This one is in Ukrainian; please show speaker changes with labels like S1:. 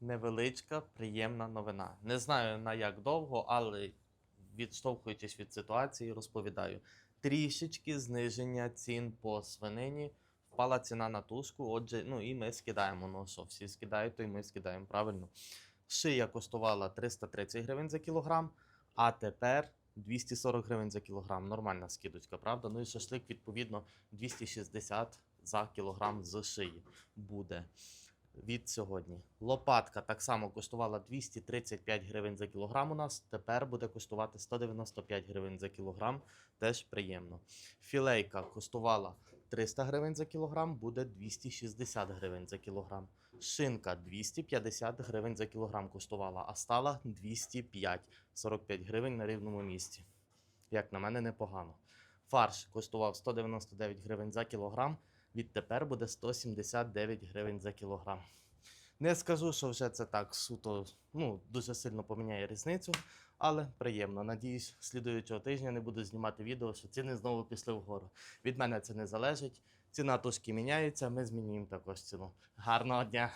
S1: невеличка, приємна новина. Не знаю на як довго, але відштовхуючись від ситуації, розповідаю. Трішечки зниження цін по свинині. Впала ціна на тушку, отже, ну і ми скидаємо. Ну що, всі скидають, то і ми скидаємо правильно. Шия коштувала 330 гривень за кілограм, а тепер 240 гривень за кілограм. Нормальна скидочка, правда? Ну і шашлик, відповідно, 260 за кілограм з шиї буде від сьогодні. Лопатка так само коштувала 235 гривень за кілограм у нас. Тепер буде коштувати 195 гривень за кілограм. Теж приємно. Філейка коштувала 300 гривень за кілограм, буде 260 гривень за кілограм. Шинка 250 гривень за кілограм коштувала, а стала 205 45 гривень на рівному місці. Як на мене, непогано. Фарш коштував 199 гривень за кілограм. Відтепер буде 179 гривень за кілограм. Не скажу, що вже це так суто, ну, дуже сильно поміняє різницю, але приємно. Надіюсь, слідуючого тижня не буду знімати відео, що ціни знову пішли вгору. Від мене це не залежить. Ціна тушки міняється, ми змінюємо також ціну. Гарного дня!